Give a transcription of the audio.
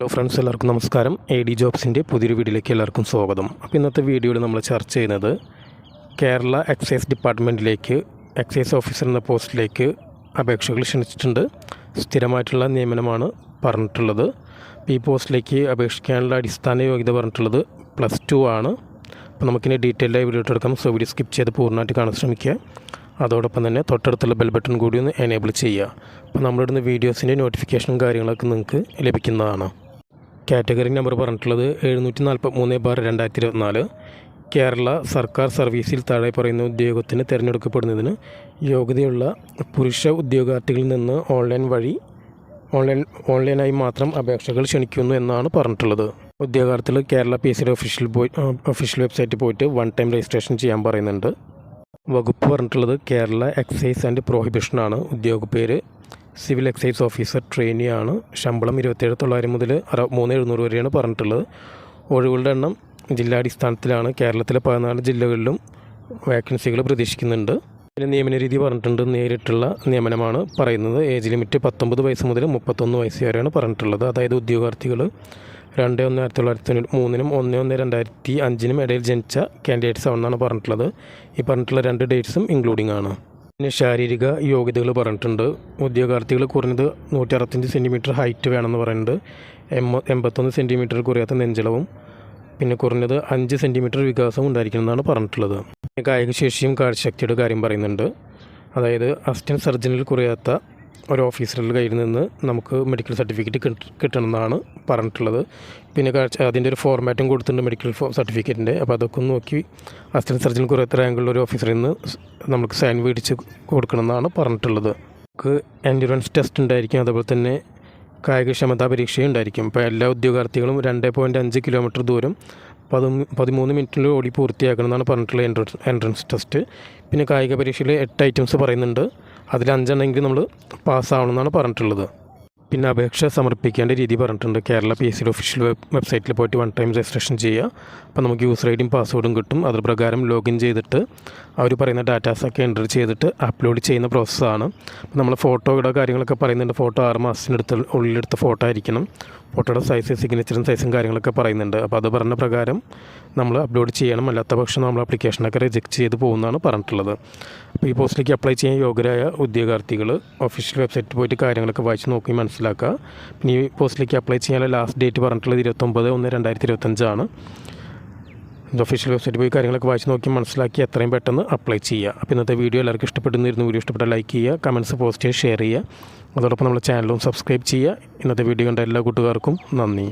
Hello friends എല്ലാവർക്കും നമസ്കാരം. A D ജോബ്സിന്റെ പുതിയൊരു വീഡിയോയിലേക്ക് എല്ലാവർക്കും സ്വാഗതം. അപ്പോൾ ഇന്നത്തെ വീഡിയോയിൽ നമ്മൾ ചർച്ച ചെയ്യുന്നത് കേരള എക്സൈസ് ഡിപ്പാർട്ട്മെന്റിലേക്ക് എക്സൈസ് ഓഫീസർ എന്ന പോസ്റ്റിലേക്ക് അപേക്ഷകൾ ക്ഷണിച്ചിട്ടുണ്ട്. സ്ഥിരമായിട്ടുള്ള നിയമനമാണ് പറഞ്ഞിട്ടുള്ളത്. ഈ പോസ്റ്റിലേക്ക് അപേക്ഷിക്കാനുള്ള അടിസ്ഥാന യോഗ്യത പറഞ്ഞിട്ടുള്ളത് പ്ലസ് ടു ആണ്. അപ്പോൾ നമുക്കിനി ഡീറ്റെയിൽഡായി വീഡിയോ എടുക്കാം. സോ വീഡിയോ സ്കിപ്പ് ചെയ്ത് പൂർണമായിട്ട് കാണാൻ ശ്രമിക്കുക. അതോടൊപ്പം തന്നെ തൊട്ടടുത്തുള്ള ബെൽ ബട്ടൺ കൂടി ഒന്ന് എനേബിൾ ചെയ്യുക. അപ്പോൾ നമ്മളിടുന്ന വീഡിയോസിന്റെ നോട്ടിഫിക്കേഷനും കാര്യങ്ങളൊക്കെ നിങ്ങൾക്ക് ലഭിക്കുന്നതാണ്. കാറ്റഗറി നമ്പർ പറഞ്ഞിട്ടുള്ളത് എഴുന്നൂറ്റി നാൽപ്പത്തി മൂന്ന് ബാർ രണ്ടായിരത്തി ഇരുപത്തിനാല് കേരള സർക്കാർ സർവീസിൽ താഴെ പറയുന്ന ഉദ്യോഗത്തിന് തിരഞ്ഞെടുക്കപ്പെടുന്നതിന് യോഗ്യതയുള്ള പുരുഷ ഉദ്യോഗാർത്ഥികളിൽ നിന്ന് ഓൺലൈൻ വഴി ഓൺലൈൻ ഓൺലൈനായി മാത്രം അപേക്ഷകൾ ക്ഷണിക്കുന്നു എന്നാണ് പറഞ്ഞിട്ടുള്ളത്. ഉദ്യോഗാർത്ഥികൾ കേരള പി എസ് സിയുടെ ഒഫീഷ്യൽ പോയി ഒഫീഷ്യൽ വെബ്സൈറ്റിൽ പോയിട്ട് വൺ ടൈം രജിസ്ട്രേഷൻ ചെയ്യാൻ പറയുന്നുണ്ട്. വകുപ്പ് പറഞ്ഞിട്ടുള്ളത് കേരള എക്സൈസ് ആൻഡ് പ്രോഹിബിഷനാണ് ഉദ്യോഗ പേര്. സിവിൽ എക്സൈസ് ഓഫീസർ ട്രെയിനി ആണ് ശമ്പളം ഇരുപത്തേഴ് തൊള്ളായിരം മുതൽ അറ മൂന്ന് എഴുന്നൂറ് വരെയാണ് പറഞ്ഞിട്ടുള്ളത്. ഒഴിവുകളുടെ എണ്ണം ജില്ലാടിസ്ഥാനത്തിലാണ്. കേരളത്തിലെ പതിനാല് ജില്ലകളിലും വാക്കൻസികൾ പ്രതീക്ഷിക്കുന്നുണ്ട്. പിന്നെ നിയമന രീതി പറഞ്ഞിട്ടുണ്ട്. നേരിട്ടുള്ള നിയമനമാണ് പറയുന്നത്. ഏജ് ലിമിറ്റ് പത്തൊമ്പത് വയസ്സ് മുതൽ മുപ്പത്തൊന്ന് വയസ്സ് വരെയാണ് പറഞ്ഞിട്ടുള്ളത്. അതായത് ഉദ്യോഗാർത്ഥികൾ രണ്ട് ഒന്ന് ആയിരത്തി തൊള്ളായിരത്തി തൊണ്ണൂറ്റി മൂന്നിനും ഒന്ന് ഒന്ന് രണ്ടായിരത്തി അഞ്ചിനും ഇടയിൽ ജനിച്ച കാൻഡിഡേറ്റ്സ് ആണെന്നാണ് പറഞ്ഞിട്ടുള്ളത്. ഈ പറഞ്ഞിട്ടുള്ള രണ്ട് ഡേറ്റ്സും ഇൻക്ലൂഡിംഗ് ആണ്. പിന്നെ ശാരീരിക യോഗ്യതകൾ പറഞ്ഞിട്ടുണ്ട്. ഉദ്യോഗാർത്ഥികൾ കുറഞ്ഞത് നൂറ്റി അറുപത്തഞ്ച് സെന്റിമീറ്റർ ഹൈറ്റ് വേണമെന്ന് പറയുന്നുണ്ട്. എം എൺപത്തൊന്ന് സെന്റിമീറ്റർ കുറയാത്ത നെഞ്ചളവും പിന്നെ കുറഞ്ഞത് അഞ്ച് സെന്റിമീറ്റർ ഉണ്ടായിരിക്കണം എന്നാണ് പറഞ്ഞിട്ടുള്ളത്. കായികശേഷിയും കാഴ്ചശക്തിയുടെ കാര്യം പറയുന്നുണ്ട്. അതായത് അസിസ്റ്റന്റ് സർജനിൽ കുറയാത്ത ഒരു ഓഫീസറുടെ കയ്യിൽ നിന്ന് നമുക്ക് മെഡിക്കൽ സർട്ടിഫിക്കറ്റ് കിട്ടണമെന്നാണ് പറഞ്ഞിട്ടുള്ളത്. പിന്നെ കാഴ്ച അതിന്റെ ഒരു ഫോർമാറ്റും കൊടുത്തിട്ടുണ്ട് മെഡിക്കൽ സർട്ടിഫിക്കറ്റിന്റെ അപ്പോൾ അതൊക്കെ നോക്കി. അസിസ്റ്റന്റ് സർജൻ കുറേത്ര റാങ്കുള്ള ഒരു ഓഫീസറിൽ നിന്ന് നമുക്ക് സൈൻ മേടിച്ച് കൊടുക്കണമെന്നാണ് പറഞ്ഞിട്ടുള്ളത്. നമുക്ക് എൻഡുറൻസ് ടെസ്റ്റ് ഉണ്ടായിരിക്കും. അതുപോലെ തന്നെ കായികക്ഷമതാ പരീക്ഷയും ഉണ്ടായിരിക്കും. ഇപ്പോൾ എല്ലാ ഉദ്യോഗാർത്ഥികളും രണ്ട് പോയിന്റ് അഞ്ച് കിലോമീറ്റർ ദൂരം പതി പതിമൂന്ന് മിനിറ്റിൽ ഓടി പൂർത്തിയാക്കണമെന്നാണ് പറഞ്ഞിട്ടുള്ള എൻട്രൻസ് എൻട്രൻസ് ടെസ്റ്റ് പിന്നെ കായിക പരീക്ഷയിൽ എട്ട് ഐറ്റംസ് പറയുന്നുണ്ട്. അതിൽ അഞ്ചെണ്ണമെങ്കിൽ നമ്മൾ പാസ്സാവണമെന്നാണ് പറഞ്ഞിട്ടുള്ളത്. പിന്നെ അപേക്ഷ സമർപ്പിക്കേണ്ട രീതി പറഞ്ഞിട്ടുണ്ട്. കേരള പി എസ് സിയുടെ ഒഫീഷ്യൽ വെബ് വെബ്സൈറ്റിൽ പോയിട്ട് വൺ ടൈം രജിസ്ട്രേഷൻ ചെയ്യുക. അപ്പോൾ നമുക്ക് യൂസർ ഐ ഡിയും പാസ്വേഡും കിട്ടും. അത് പ്രകാരം ലോഗിൻ ചെയ്തിട്ട് അവർ പറയുന്ന ഡാറ്റാസൊക്കെ എന്റർ ചെയ്തിട്ട് അപ്ലോഡ് ചെയ്യുന്ന പ്രോസസ്സാണ് നമ്മൾ ഫോട്ടോയുടെ കാര്യങ്ങളൊക്കെ പറയുന്നുണ്ട്. ഫോട്ടോ ആറ് മാസത്തിനടുത്ത് ഉള്ളിലെടുത്ത ഫോട്ടോ ആയിരിക്കണം. ഫോട്ടോയുടെ സൈസ് സിഗ്നേച്ചറും സൈസും കാര്യങ്ങളൊക്കെ പറയുന്നുണ്ട്. അപ്പോൾ അത് പറഞ്ഞ പ്രകാരം നമ്മൾ അപ്ലോഡ് ചെയ്യണം. അല്ലാത്ത പക്ഷം നമ്മൾ അപ്ലിക്കേഷനൊക്കെ റിജക്റ്റ് ചെയ്ത് പോകുന്നതാണ് പറഞ്ഞിട്ടുള്ളത്. അപ്പോൾ ഈ പോസ്റ്റിലേക്ക് അപ്ലൈ ചെയ്യാൻ യോഗ്യരായ ഉദ്യോഗാർത്ഥികൾ ഒഫീഷ്യൽ വെബ്സൈറ്റിൽ പോയിട്ട് കാര്യങ്ങളൊക്കെ വായിച്ച് നോക്കി മനസ്സിലാക്കുക. പിന്നെ ഈ പോസ്റ്റിലേക്ക് അപ്ലൈ ചെയ്യാനുള്ള ലാസ്റ്റ് ഡേറ്റ് പറഞ്ഞിട്ടുള്ളത് ഇരുപത്തൊമ്പത് ഒന്ന് രണ്ടായിരത്തി ഇരുപത്തഞ്ചാണ്. ഒഫീഷ്യൽ വെബ്സൈറ്റ് പോയി കാര്യങ്ങളൊക്കെ വായിച്ച് നോക്കി മനസ്സിലാക്കി എത്രയും പെട്ടെന്ന് അപ്ലൈ ചെയ്യുക. അപ്പോൾ ഇന്നത്തെ വീഡിയോ എല്ലാവർക്കും ഇഷ്ടപ്പെടുന്നിരുന്നു വീഡിയോ ഇഷ്ടപ്പെട്ട ലൈക്ക് ചെയ്യുക കമന്റ്സ് പോസ്റ്റ് ചെയ്യുക ഷെയർ ചെയ്യുക. അതോടൊപ്പം നമ്മുടെ ചാനലും സബ്സ്ക്രൈബ് ചെയ്യുക. ഇന്നത്തെ വീഡിയോ കണ്ട എല്ലാ കൂട്ടുകാർക്കും നന്ദി.